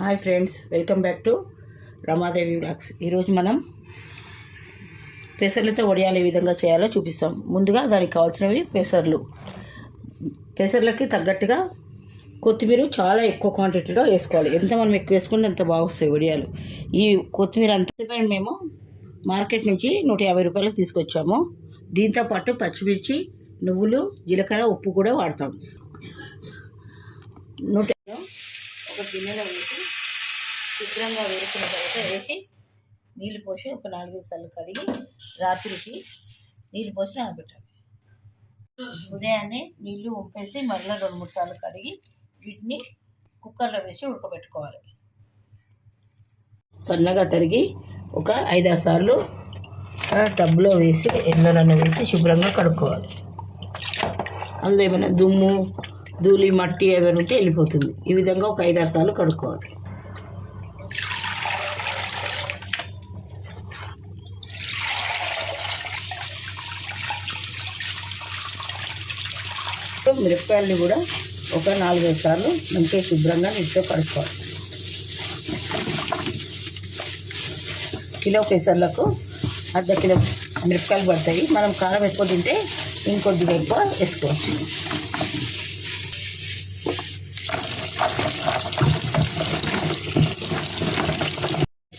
Hi friends welcome back to Ramadevi blogs ఈరోజు మనం పెసర్లతో వడియాలు ఏ విధంగా చేయాలో చూపిస్తాం. ముందుగా దానికి కావాల్సినవి పెసర్లు. పెసర్లకి తగ్గట్టుగా కొత్తిమీర చాలా ఎక్కువ క్వాంటిటీలో వేసుకోవాలి. ఎంత మనం ఎక్కువ వేసుకుంటే అంత బాగొస్తాయి వడియాలు. ఈ కొత్తిమీర అంతా మేము మార్కెట్ నుంచి నూట యాభై రూపాయలకు తీసుకొచ్చాము. దీంతో పాటు పచ్చిమిర్చి నువ్వులు జీలకర్ర ఉప్పు కూడా వాడతాం. నూట ఒక గిన్నెలో వేసి శుభ్రంగా వేసిన తర్వాత వేసి నీళ్ళు పోసి ఒక నాలుగైదు సార్లు కడిగి రాత్రికి నీళ్ళు పోసి నానబెట్టాలి. ఉదయాన్నే నీళ్ళు ఉంపేసి మరలా రెండు మూడు సార్లు కడిగి వీటిని కుక్కర్లో వేసి ఉడకబెట్టుకోవాలి. సన్నగా తరిగి ఒక ఐదారు సార్లు టబ్లో వేసి ఎండనన్న వేసి శుభ్రంగా కడుక్కోవాలి. అందులో ఏమైనా దుమ్ము ధూళి మట్టి ఏమైనా ఉంటే వెళ్ళిపోతుంది. ఈ విధంగా ఒక ఐదారు సార్లు కడుక్కోవాలి మిరపకాయలని కూడా ఒక నాలుగైదు సార్లు మంచిగా శుభ్రంగా నీటితో కడుక్కోవాలి. కిలో పెసర్లకు అర్ధ కిలో మిరపకాయలు పడతాయి. మనం కారం ఎక్కువ తింటే ఇంకొద్దిగా ఎక్కువ వేసుకోవచ్చు.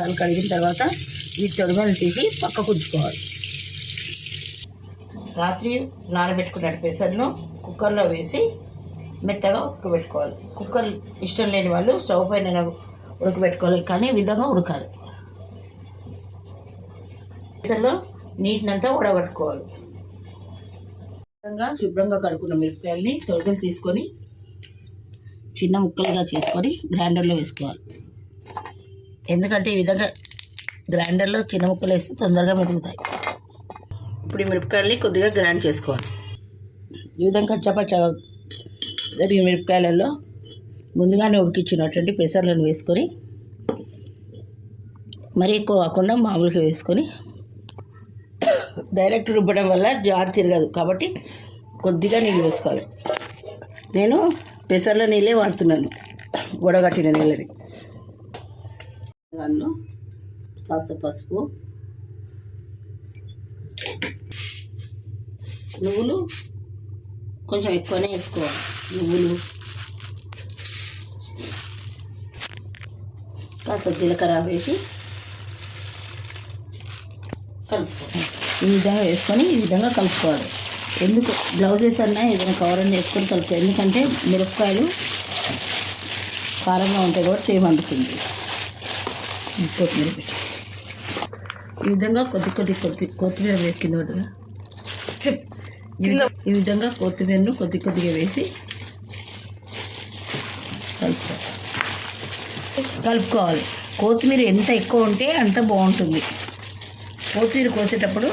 సార్లు కడిగిన తర్వాత ఈ తొడుమలు తీసి పక్కకు ఉంచుకోవాలి. రాత్రి నానబెట్టుకున్న పెసర్ను కుక్కర్లో వేసి మెత్తగా ఉడకబెట్టుకోవాలి. కుక్కర్ ఇష్టం లేని వాళ్ళు స్టవ్ పైన ఉడకబెట్టుకోవాలి కానీ విధంగా ఉడకాలి. పెసర్లో నీటినంతా ఉడబట్టుకోవాలి శుభ్రంగా శుభ్రంగా కడుక్కున్న మిరపకాయలని తొడుగులు తీసుకొని చిన్న ముక్కలుగా చేసుకొని గ్రైండర్లో వేసుకోవాలి. ఎందుకంటే ఈ విధంగా గ్రైండర్లో చిన్న ముక్కలు వేస్తే తొందరగా మెరుగుతాయి ఇప్పుడు ఈ మిరపకాయలని కొద్దిగా గ్రైండ్ చేసుకోవాలి. ఈ విధంగా చపచ మిరపకాయలలో ముందుగానే ఉడికించినటువంటి పెసర్లను వేసుకొని మరీ ఎక్కువ కాకుండా మామూలుగా వేసుకొని డైరెక్ట్ రుబ్బడం వల్ల జారు తిరగదు కాబట్టి కొద్దిగా నీళ్ళు వేసుకోవాలి. నేను పెసర్ల నీళ్ళే వాడుతున్నాను వడగట్టిన నీళ్ళని. దానిలో కాస్త పసుపు. నువ్వులు కొంచెం ఎక్కువనే వేసుకోవాలి. నువ్వులు కాస్త జీలకర్ర వేసి కలుపుకోవాలి. ఈ విధంగా వేసుకొని ఈ విధంగా కలుపుకోవాలి. ఎందుకు? బ్లౌజెస్ అన్నా ఏదైనా కవర్ అన్న వేసుకొని కలుపుకోవాలి. ఎందుకంటే మిరపకాయలు కారంగా ఉంటాయి కూడా చేయమంటుంది కొత్తిమీర పెట్టి. ఈ విధంగా కొద్ది కొద్ది కొద్ది కొత్తిమీర వేసి కింద? ఈ- విధంగా కొత్తిమీరను కొద్ది కొద్దిగా వేసి కలుపుకోవాలి కలుపుకోవాలి. కొత్తిమీర ఎంత ఎక్కువ ఉంటే అంత బాగుంటుంది. కొత్తిమీర కోసేటప్పుడు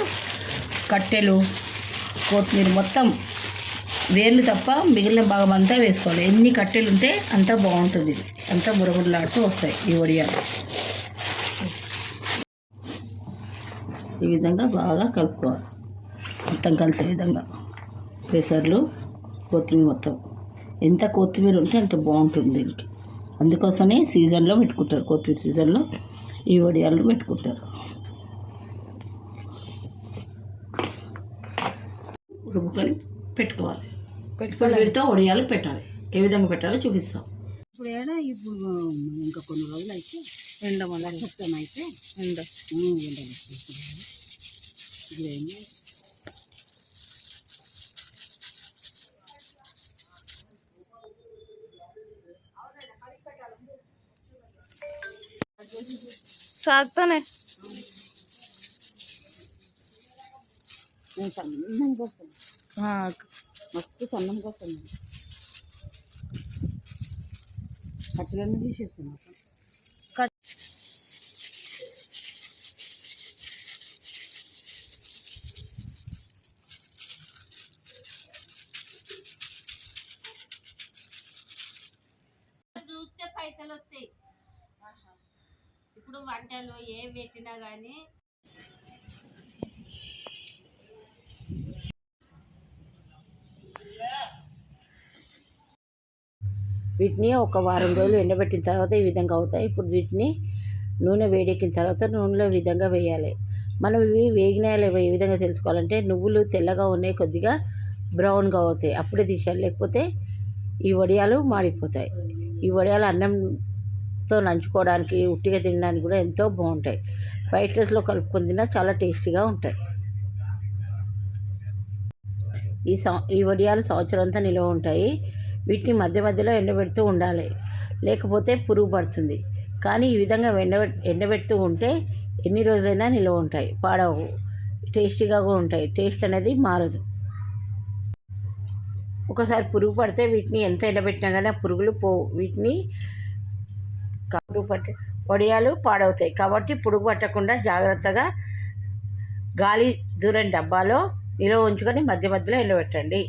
కట్టెలు కొత్తిమీర మొత్తం వేర్లు తప్ప మిగిలిన భాగం అంతా వేసుకోవాలి. ఎన్ని కట్టెలు ఉంటే అంత బాగుంటుంది. ఇది అంతా బురబురలాడుతూ వస్తాయి ఈ వడియాలు. ఈ విధంగా బాగా కలుపుకోవాలి. మొత్తం కలిసే విధంగా. పెసర్లు కొత్తిమీర మొత్తం. ఎంత కొత్తిమీర ఉంటే అంత బాగుంటుంది దీనికి. అందుకోసమే సీజన్లో పెట్టుకుంటారు. కొత్తిమీర సీజన్లో ఈ వడియాలు పెట్టుకుంటారు. రుబ్బుకొని పెట్టుకోవాలి. పెట్టుకొని వీటితో వడియాలు పెట్టాలి. ఏ విధంగా పెట్టాలో చూపిస్తాం. ఇప్పుడు ఏడా ఇప్పుడు ఇంకా కొన్ని రోజులు అయితే ఎండ మళ్ళీ చెప్తాను అయితే ఎండ ఎండ ఇప్పుడు ఏం చేయాలి? సాగుతానే నేను సన్నంగా వస్తాను. మస్తు సన్నంగా వస్తాను. కట్టెలన్నీ కట్ చూస్తే పైసలు వస్తాయి. ఇప్పుడు వంటలు ఏ పెట్టినా కానీ వీటిని ఒక వారం రోజులు ఎండబెట్టిన తర్వాత ఈ విధంగా అవుతాయి. ఇప్పుడు వీటిని నూనె వేడెక్కిన తర్వాత నూనెలో విధంగా వేయాలి. మనం ఇవి వేగినాయో ఏ విధంగా తెలుసుకోవాలంటే నువ్వులు తెల్లగా ఉన్నాయి కొద్దిగా బ్రౌన్గా అవుతాయి. అప్పుడే తీసేయాలి. లేకపోతే ఈ వడియాలు మాడిపోతాయి. ఈ వడియాలు అన్నంతో నంచుకోవడానికి ఉట్టిగా తినడానికి కూడా ఎంతో బాగుంటాయి. వైట్ రైస్లో కలుపుకొని తిన్నా చాలా టేస్టీగా ఉంటాయి. ఈ సం ఈ వడియాలు సంవత్సరం అంతా నిల్వ ఉంటాయి. వీటిని మధ్య మధ్యలో ఎండబెడుతూ ఉండాలి. లేకపోతే పురుగు పడుతుంది. కానీ ఈ విధంగా ఎండబె ఎండబెడుతూ ఉంటే ఎన్ని రోజులైనా నిల్వ ఉంటాయి. పాడవు. టేస్టీగా కూడా ఉంటాయి. టేస్ట్ అనేది మారదు. ఒకసారి పురుగు పడితే వీటిని ఎంత ఎండబెట్టినా కానీ పురుగులు పోవు వీటిని పురుగు పడితే వడియాలు పాడవుతాయి. కాబట్టి పురుగు పట్టకుండా జాగ్రత్తగా గాలి దూరం డబ్బాలో నిల్వ ఉంచుకొని మధ్య మధ్యలో ఎండబెట్టండి.